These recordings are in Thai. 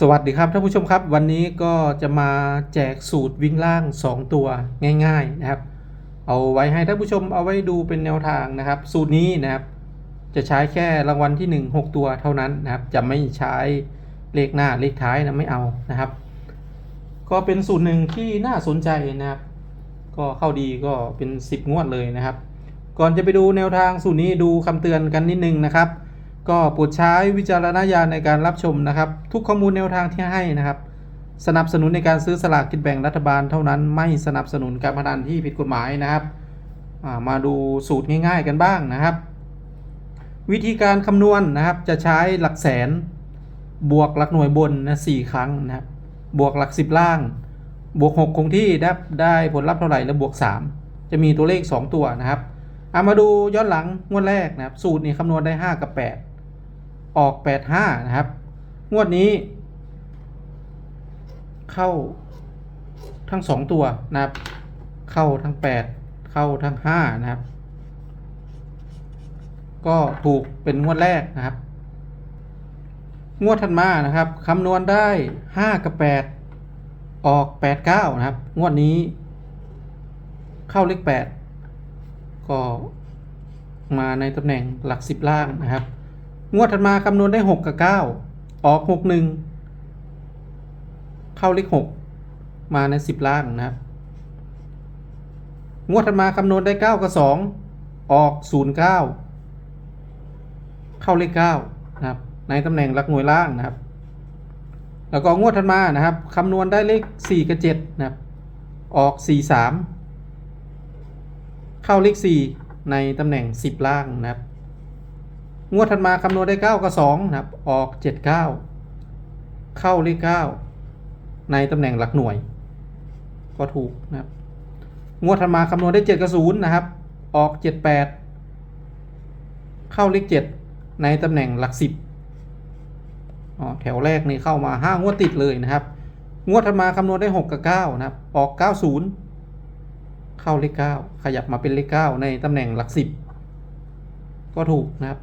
สวัสดีครับท่านผู้ชมครับ วันนี้ก็จะมาแจกสูตรวิ่งล่าง 2 ตัวง่าย ๆนะครับ เอาไว้ให้ท่านผู้ชมเอาไว้ดูเป็นแนวทางนะครับ สูตรนี้นะครับ จะใช้แค่รางวัลที่ 1 6 ตัวเท่านั้นนะครับ จะไม่ใช้เลขหน้าเลขท้ายนะไม่เอานะครับ ก็เป็นสูตรหนึ่งที่น่าสนใจนะครับ ก็เข้าดีก็เป็น 10 งวดเลยนะครับ ก่อนจะไปดูแนวทางสูตรนี้ดูคำเตือนกันนิดนึงนะครับ ก็โปรดใช้วิจารณญาณในการรับชมนะครับ ทุกข้อมูลแนวทางที่ให้นะครับ สนับสนุนในการซื้อสลากกินแบ่งรัฐบาลเท่านั้น ไม่สนับสนุนการพนันที่ผิดกฎหมายนะครับมาดูสูตรง่ายๆกันบ้างนะครับ วิธีการคำนวณนะครับจะใช้หลักแสน บวกหลักหน่วยบนนะสี่ครั้งนะครับบวกหลักสิบล่าง บวก 6 คงที่ได้ได้ผลลัพธ์เท่าไหร่แล้วบวก 3 จะมีตัวเลข 2 ตัวนะครับเอามาดูย้อนหลังงวดแรกนะครับ สูตรนี้คำนวณได้ 5 กับ 8 ออก 8 5 นะครับ งวดนี้ เข้าทั้ง 2 ตัวนะครับ เข้าทั้ง 8 เข้าทั้ง 5 นะครับ ก็ถูกเป็นงวดแรกนะครับ งวดถัดมานะครับคำนวณได้ 5 กับ 8 ออก 8 9 นะครับ งวดนี้ เข้าเลข 8 ก็มาในตำแหน่งหลัก 10 ล่างนะครับ งวดถัดมาคำนวณได้ 6 กับ 9 ออก 6 1 เข้าเลข 6 มาใน 10 ล่างนะครับ งวดถัดมาคำนวณได้ 9 กับ 2 ออก 0 9 เข้าเลข 9 นะครับ ในตำแหน่งหลักหน่วยล่างนะครับ แล้วก็งวดถัดมานะครับคำนวณได้เลข 4 กับ 7 นะครับ ออก 4 3 เข้าเลข 4 ในตำแหน่ง 10 ล่างนะครับ งวดถัดมาคำนวณได้ 9 กับ2นะครับ ออก 7 9 เข้าเลข9ในตำแหน่งหลักหน่วย ก็ถูกนะครับ งวดถัดมาคำนวณได้ 7 กับ0นะครับ ออก 7 8 เข้าเลข7ในตำแหน่งหลัก 10อ๋อแถวแรกนี่เข้ามาห้างวดติดเลยนะครับ งวดถัดมาคำนวณได้ 6 กับ 9 นะครับ ออก 90 เข้าเลข9ขยับมาเป็นเลข9ในตำแหน่งหลัก 10 ก็ถูกนะครับ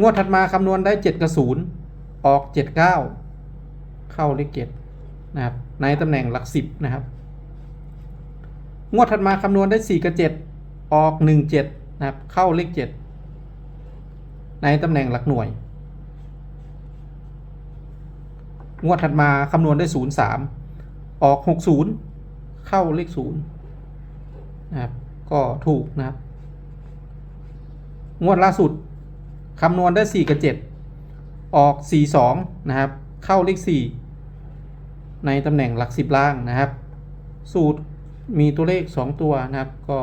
งวดถัดมาคำนวณได้7กับ0ออก79เข้าเลข7นะครับในตำแหน่งหลัก10นะครับงวดถัดมาคำนวณได้4กับ7ออก17นะครับเข้าเลข7ในตำแหน่งหลักหน่วย งวดถัดมาคำนวณได้0 3ออก60เข้าเลข0นะครับก็ถูกนะครับ งวดล่าสุด คำนวณได้ 4 กับ 7 ออก 4 2 นะครับ เข้าเลข 4 ในตำแหน่งหลัก 10 ล่างนะครับ สูตรมีตัวเลข 2 ตัวนะครับ ก็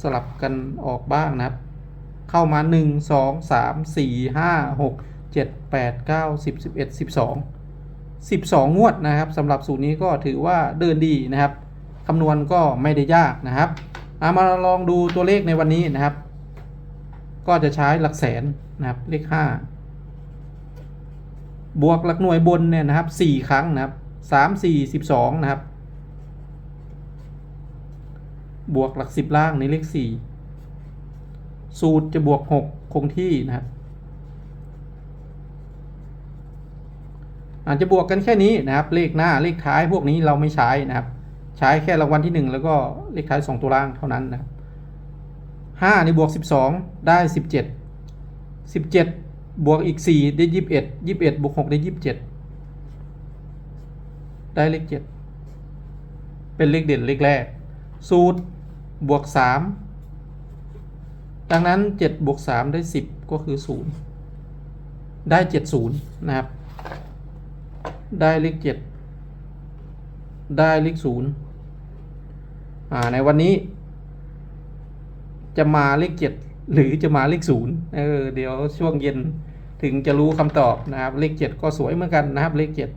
สลับกันออกบ้างนะครับ เข้ามา 1 2 3 4 5 6 7 8 9 10 11 12 12 งวดนะครับสำหรับสูตรนี้ก็ถือว่าเดินดีนะครับคำนวณก็ไม่ได้ยากนะครับเอามาลองดูตัวเลขในวันนี้นะครับ ก็จะใช้หลักแสนนะครับเลข5บวกหลักหน่วยบนเนี่ยนะครับ4ครั้งนะครับ3 4 12นะครับ บวกหลัก10ล่างในเลข4สูตรจะบวก6คงที่นะครับอาจจะบวกกันแค่นี้นะครับ เลขหน้าเลขท้ายพวกนี้เราไม่ใช้นะครับ ใช้แค่รางวัลที่หนึ่งแล้วก็เลขท้ายสองตัวล่างเท่านั้นนะครับ ห้านี่บวกสิบสองได้สิบเจ็ดสิบเจ็ดบวกอีกสี่ได้ยี่สิบเอ็ดยี่สิบเอ็ดบวกหกได้ยี่สิบเจ็ดได้เลขเจ็ดเป็นเลขเด่นเลขแรก สูตรบวกสามดังนั้นเจ็ดบวกสามได้สิบก็คือศูนย์ได้เจ็ดศูนย์นะครับ ได้เลขเจ็ดได้เลขศูนย์อ่า ในวันนี้ จะมาเลขเจ็ดหรือจะมาเลขศูนย์เออเดี๋ยวช่วงเย็นถึงจะรู้คำตอบนะครับเลขเจ็ดก็สวยเหมือนกันนะครับเลขเจ็ด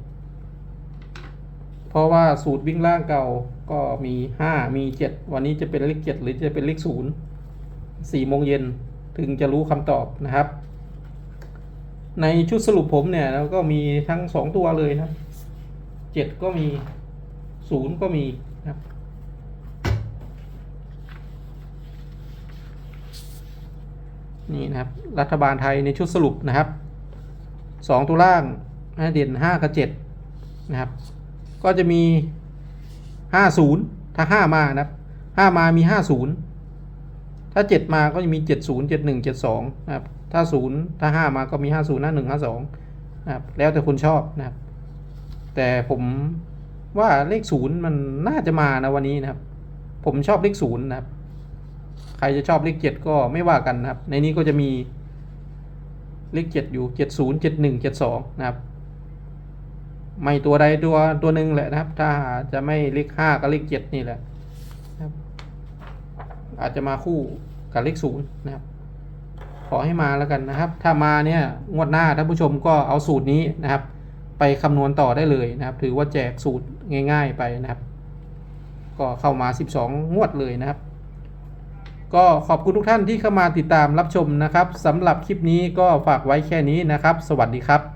เพราะว่าสูตรวิ่งล่างเก่าก็มีห้ามีเจ็ดวันนี้จะเป็นเลขเจ็ดหรือจะเป็นเลขศูนย์สี่โมงเย็นถึงจะรู้คำตอบนะครับ ในชุดสรุปผมเนี่ยแล้วก็มีทั้งสองตัวเลยนะเจ็ดก็มีศูนย์ก็มีนะครับ นี่นะครับ รัฐบาลไทยในชุดสรุปนะครับสองตัวล่างเด่นห้ากับเจ็ดนะครับ ก็จะมีห้าศูนย์ถ้าห้ามานะครับห้ามามีห้าศูนย์ถ้าเจ็ดมาก็จะมีเจ็ดศูนย์เจ็ดหนึ่งเจ็ดสองนะครับ ถ้าศูนย์ถ้าห้ามาก็มีห้าศูนย์ห้าหนึ่งห้าสองนะครับ แล้วแต่คนชอบนะครับ แต่ผมว่าเลขศูนย์มันน่าจะมานะวันนี้นะครับ ผมชอบเลขศูนย์นะครับ ใครจะชอบเลขเจ็ดก็ไม่ว่ากันนะครับ ในนี้ก็จะมีเลขเจ็ดอยู่เจ็ดศูนย์เจ็ดหนึ่งเจ็ดสองนะครับ ไม่ตัวใดตัวตัวหนึ่งแหละนะครับ ถ้าจะไม่เลขห้าก็เลขเจ็ดนี่แหละนะครับ อาจจะมาคู่กับเลขศูนย์นะครับ ขอให้มาแล้วกันนะครับ ถ้ามาเนี่ยงวดหน้าท่านผู้ชมก็เอาสูตรนี้นะครับ ไปคำนวณต่อได้เลยนะครับ ถือว่าแจกสูตรง่าย ๆ ไปนะครับ ก็เข้ามา 12 งวดเลยนะครับ ก็ขอบคุณทุกท่านที่เข้ามาติดตามรับชมนะครับสำหรับคลิปนี้ก็ฝากไว้แค่นี้นะครับ สวัสดีครับ